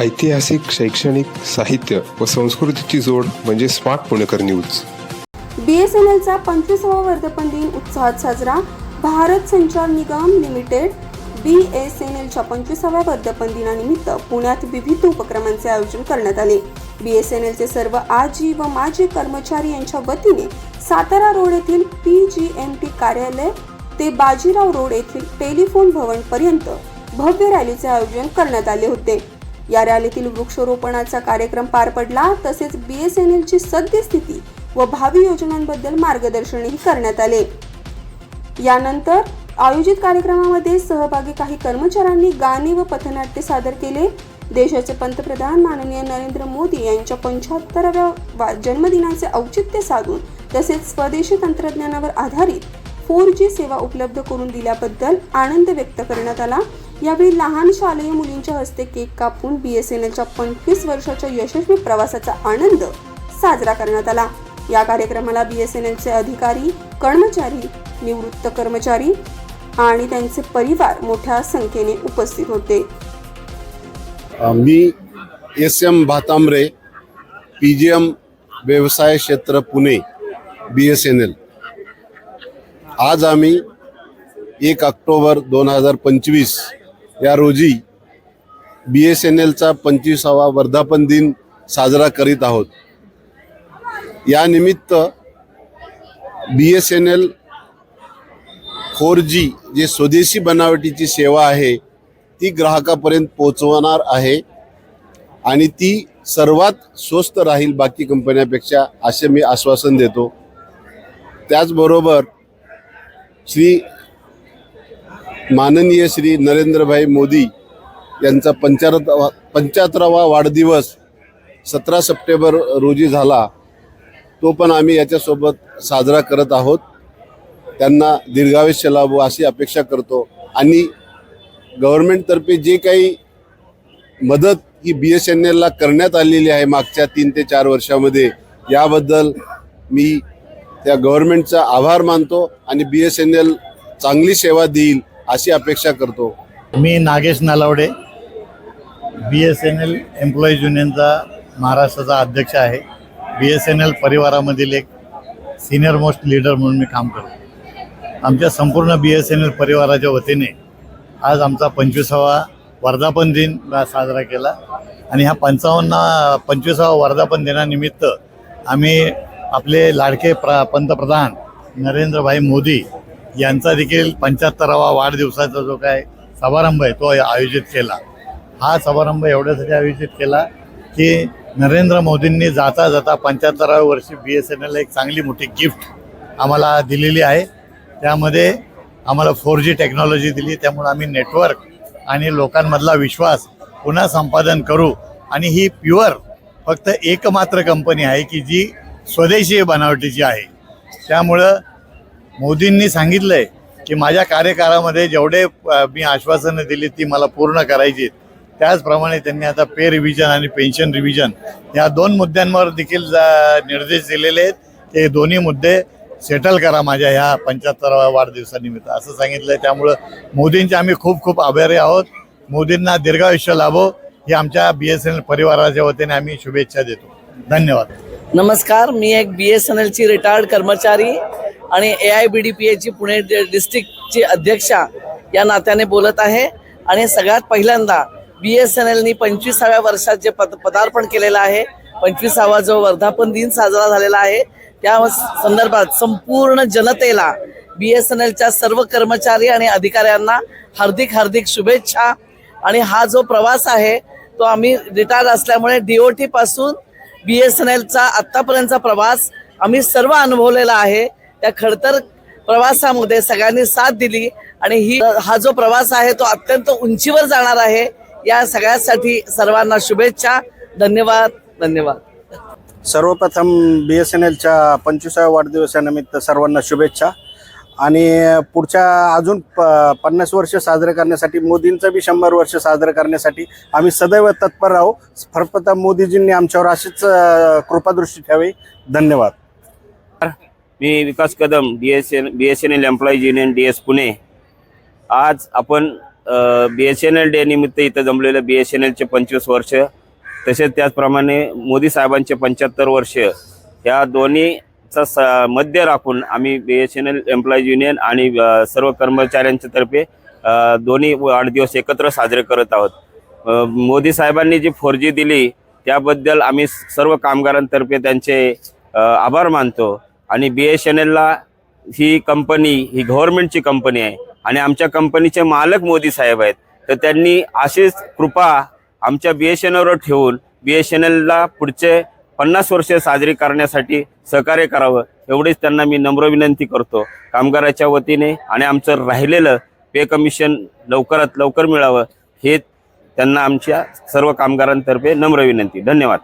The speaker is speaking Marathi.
ऐतिहासिक शैक्षणिक साहित्य व संस्कृतीची जोड म्हणजे स्मार्ट पुणेकर न्यूज. बीएसएनएलचा पंचवीसावा वर्धापन दिन उत्साहात साजरा Bharat Sanchar Nigam limited. B S N एलच्या पंचवीसाव्या वर्धापन दिनानिमित्त पुण्यात विविध उपक्रमांचे आयोजन करण्यात आले. बी एस एन एलचे सर्व आजी व माजी कर्मचारी यांच्या वतीने सातारा रोड येथील पी जी एम टी कार्यालय ते बाजीराव रोड येथील टेलिफोन भवन पर्यंत भव्य रॅलीचे आयोजन करण्यात आले होते. या रॅलीतील वृक्षारोपणाचा कार्यक्रम पार पडला. तसेच बी एस एन एलची सद्यस्थिती व भावी योजनांबद्दल मार्गदर्शनही करण्यात आले. यानंतर आयोजित कार्यक्रमामध्ये सहभागी काही कर्मचाऱ्यांनी गाणे व पथनाट्य सादर केले. देशाचे पंतप्रधान माननीय नरेंद्र मोदी यांच्या पंच्याहत्तराव्या जन्मदिनाचे औचित्य साधून तसेच स्वदेशी तंत्रज्ञानावर आधारित फोर जी सेवा उपलब्ध करून दिल्याबद्दल आनंद व्यक्त करण्यात आला. यावेळी लहान शालेय मुलींच्या हस्ते केक कापून बी एस एन एलच्या पंचवीस वर्षाच्या यशस्वी प्रवासाचा आनंद साजरा करण्यात आला. या कार्यक्रमाला बी एस एन एलचे अधिकारी कर्मचारी निवृत्त कर्मचारी आणि त्यांचे परिवार मोठ्या संख्येने उपस्थित होते. मी S M Bhatambare P G M व्यवसाय क्षेत्र Pune B S N L आज आम्ही एक ऑक्टोबर दोन हजार पंचवीस या रोजी बी एस एन एलचा पंचवीसावा वर्धापन दिन साजरा करीत आहोत. यानिमित्त B S N L four G जे स्वदेशी बनावटीची सेवा आहे ती ग्राहकापर्यंत पोचवणार आहे आणि ती सर्वात स्वस्त राहील बाकी कंपन्यापेक्षा असे मी आश्वासन देतो. त्याचबरोबर श्री माननीय श्री नरेंद्रभाई मोदी यांचा पंचाहत्तरावा पंच्याहत्तरावा वाढदिवस सतरा सप्टेंबर रोजी झाला तो पण आम्ही याच्यासोबत साजरा करत आहोत. त्यांना दीर्घायुष्य लाभो अशी अपेक्षा करतो. आणि गव्हर्नमेंटतर्फे जे काही मदत ही बी एस एन एलला करण्यात आलेली आहे मागच्या तीन ते चार वर्षामध्ये याबद्दल मी त्या गव्हर्नमेंटचा आभार मानतो आणि बी एस एन एल चांगली सेवा देईल अशी अपेक्षा करतो. मी Nagesh Nalawade B S N L employees युनियनचा महाराष्ट्राचा अध्यक्ष आहे. बी एस एन एल परिवारामधील एक सिनियर मोस्ट लीडर म्हणून मी काम करतो. आमच्या संपूर्ण बी एस एन एल परिवाराच्या वतीने आज आमचा पंचवीसावा वर्धापन दिन साजरा केला आणि ह्या पंचावन्न पंचवीसावा वर्धापन दिनानिमित्त आम्ही आपले लाडके प्र पंतप्रधान नरेंद्रभाई मोदी यांचा देखील पंच्याहत्तरावा वाढदिवसाचा जो काय समारंभ आहे तो आयोजित केला. हा समारंभ एवढ्यासाठी आयोजित केला की नरेंद्र मोदींनी जाता जाता पंच्याहत्तराव्या वर्षी बी एस एन एल एक चांगली मोठी गिफ्ट आम्हाला दिलेली आहे. त्यामध्ये आम्हाला फोर जी टेक्नॉलॉजी दिली त्यामुळे आम्ही नेटवर्क आणि लोकांमधला विश्वास पुन्हा संपादन करू. आणि ही प्युअर फक्त एकमात्र कंपनी आहे की जी स्वदेशी बनावटीची आहे. त्यामुळं मोदींनी सांगितलंय की माझ्या कार्यकाळामध्ये जेवढे मी आश्वासनं दिली ती मला पूर्ण करायची त्याचप्रमाणे त्यांनी आता पे रिव्हिजन आणि पेन्शन रिव्हिजन या दोन मुद्द्यांवर देखील निर्देश दिलेले आहेत. ते दोन्ही मुद्दे सेटल करा माझ्या ह्या पंच्याहत्तराव्या वाढदिवसानिमित्त. असं सांगितलंय. त्यामुळं मोदींचे आम्ही खूप खूप आभारी आहोत. मोदींना दीर्घायुष्य लाभो. ही आमच्या बी एस एन एल परिवाराच्या वतीने आम्ही शुभेच्छा देतो. धन्यवाद. नमस्कार. मी एक बी एस एन एलची रिटायर्ड कर्मचारी. आणि A I B D P एची पुणे डिस्ट्रिक्टची अध्यक्षा या नात्याने बोलत आहे. आणि सगळ्यात पहिल्यांदा बी एस एन एलनी पंचवीसाव्या वर्षात जे पद पदार्पण केलेलं आहे पंचवीसावा जो वर्धापन दिन साजरा झालेला आहे त्या संदर्भात संपूर्ण जनतेला बी एस एन एलच्या सर्व कर्मचारी आणि अधिकाऱ्यांना हार्दिक हार्दिक शुभेच्छा. आणि हा जो प्रवास आहे तो आम्ही रिटायर असल्यामुळे डीओटी पासून बी एस एन एलचा आत्तापर्यंतचा प्रवास आम्ही सर्व अनुभवलेला आहे. त्या खडतर प्रवासामध्ये सगळ्यांनी साथ दिली आणि ही हा जो प्रवास आहे तो अत्यंत उंचीवर जाणार आहे. या सगळ्यासाठी सर्वांना शुभेच्छा. धन्यवाद. धन्यवाद. सर्वप्रथम बी एस एन एलच्या पंचवीसाव्या वाढदिवसानिमित्त सर्वांना शुभेच्छा. आणि पुढच्या अजून प पन्नास वर्ष साजरे करण्यासाठी मोदींचं बी शंभर वर्ष साजरं करण्यासाठी आम्ही सदैव तत्पर राहू. सर्वप्रथम मोदीजींनी आमच्यावर अशीच कृपादृष्टी ठेवावी. धन्यवाद. मी Vikas Kadam D S N B S N L employees union D S Pune आज आपण B S N L day निमित्त इथं जमलेलं बी एस एन एलचे पंचवीस वर्ष तसेच त्याचप्रमाणे मोदी साहेबांचे पंच्याहत्तर वर्ष या दोन्हीचा स मध्य राखून आम्ही B S N L employees union आणि सर्व कर्मचाऱ्यांच्या तर्फे दोन्ही वाढदिवस एकत्र साजरे करत आहोत. मोदी साहेबांनी जी फोर जी दिली त्याबद्दल आम्ही सर्व कामगारांतर्फे त्यांचे आभार मानतो. आणि बी एस एन एलला ही कंपनी ही गव्हर्नमेंटची कंपनी आहे. आणि आमच्या कंपनीचे मालक मोदी साहेब आहेत. तर त्यांनी अशीच कृपा आमच्या बी एस एन एलवर ठेवून बी एस एन एलला पुढचे पन्नास वर्षे साजरी करण्यासाठी सहकार्य करावं एवढीच त्यांना मी नम्र विनंती करतो. कामगाराच्या वतीने आणि आमचं राहिलेलं पे कमिशन लवकरात लवकर मिळावं हे त्यांना आमच्या सर्व कामगारांतर्फे नम्र विनंती. धन्यवाद.